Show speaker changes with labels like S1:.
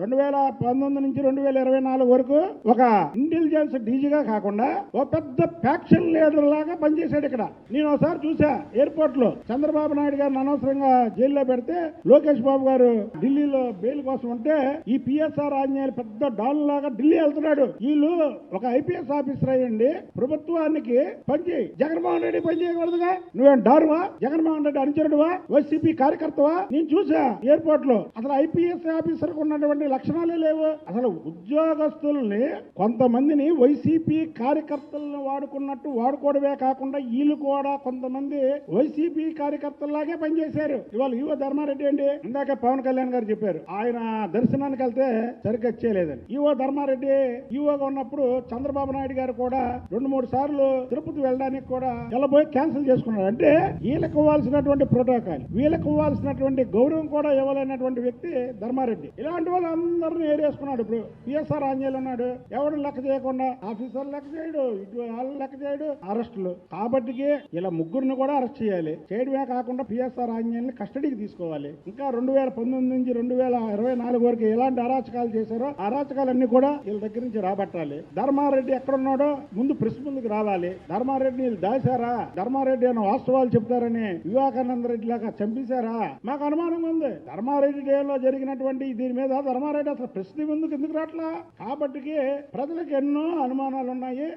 S1: రెండు వేల పంతొమ్మిది నుంచి రెండు వేల ఇరవై నాలుగు వరకు ఒక ఇంటెలిజెన్స్ డీజీగా కాకుండా ఓ పెద్ద ఫ్యాక్షన్ లీడర్ లాగా పనిచేశాడు ఇక్కడ. నేను ఒకసారి చూసా ఎయిర్పోర్ట్లో చంద్రబాబు నాయుడు గారిని అనవసరంగా జైల్లో పెడితే లోకేష్ బాబు గారు ఢిల్లీలో బెయిల్ కోసం ఉంటే ఈ పిఎస్ఆర్ ఆంజనేయులు పెద్ద డాలర్ లాగా ఢిల్లీ వెళ్తున్నాడు. వీళ్ళు ఒక ఐపీఎస్ ఆఫీసర్ అయ్యండి ప్రభుత్వానికి పనిచేయి జగన్మోహన్ రెడ్డి పని చేయకూడదుగా. నువ్వేం డారువా? జగన్మోహన్ రెడ్డి అనుచరుడువా? వైసీపీ కార్యకర్తవా? నేను చూసా ఎయిర్పోర్ట్లో అసలు ఐపీఎస్ ఆఫీసర్ ఉన్నటువంటి లక్షణాలే లేవు. అసలు ఉద్యోగస్తుల్ని కొంతమందిని వైసీపీ కార్యకర్తలను వాడుకున్నట్టు వాడుకోవడమే కాకుండా వీళ్ళు కూడా కొంతమంది వైసీపీ కార్యకర్తల్లాగే పనిచేశారు. ఇవాళ యువ ధర్మారెడ్డి అండి. ఇందాక పవన్ కళ్యాణ్ గారు చెప్పారు. ఆయన దర్శనానికి వెళ్తే సరిగ్గా చేయలేదని. యువ ధర్మారెడ్డి యువగా ఉన్నప్పుడు చంద్రబాబు నాయుడు గారు కూడా రెండు మూడు సార్లు తిరుపతి వెళ్ళడానికి కూడా వెళ్ళబోయి క్యాన్సిల్ చేసుకున్నారు. అంటే వీళ్ళకి ఇవ్వాల్సినటువంటి ప్రోటోకాల్ వీళ్ళకి ఇవ్వాల్సినటువంటి గౌరవం కూడా ఇవ్వలేనటువంటి వ్యక్తి ధర్మారెడ్డి. ఇలాంటి వాళ్ళు అందరిని ఏరేసుకున్నాడు ఇప్పుడు. పిఎస్ఆర్ ఆంజనేయులు ఉన్నాడు. ఎవడు లెక్క చేయకుండా ఆఫీసర్ లెక్క చేయడు. ఇటు వాళ్ళు లెక్క చేయడు. అరెస్టులు. కాబట్టి ఇలా ముగ్గురిని కూడా అరెస్ట్ చేయాలి. చేయడమే కాకుండా పిఎస్ఆర్ ఆంజనేయుల్ని కస్టడీకి తీసుకోవాలి. ఇంకా రెండు వేల పంతొమ్మిది నుంచి రెండు వేల ఇరవై నాలుగు వరకు ఎలాంటి అరాచకాలు చేశారో అరాచకాలన్నీ కూడా వీళ్ళ దగ్గర నుంచి రాబట్టాలి. ధర్మారెడ్డి ఎక్కడున్నాడో ముందు ప్రెస్ ముందుకు రావాలి. ధర్మారెడ్డిని వీళ్ళు దాచారా ధర్మారెడ్డి అని వాస్తవాలు చెప్తారని వివేకానంద రెడ్డి లాగా చంపేశారా? మాకు అనుమానం ఉంది. ధర్మారెడ్డి డేలో జరిగినటువంటి దీని మీద ధర్మారెడ్డి అసలు ప్రశ్న ఎందుకు ఎందుకు రావట్లా కాబట్టి ప్రజలకు ఎన్నో అనుమానాలు ఉన్నాయి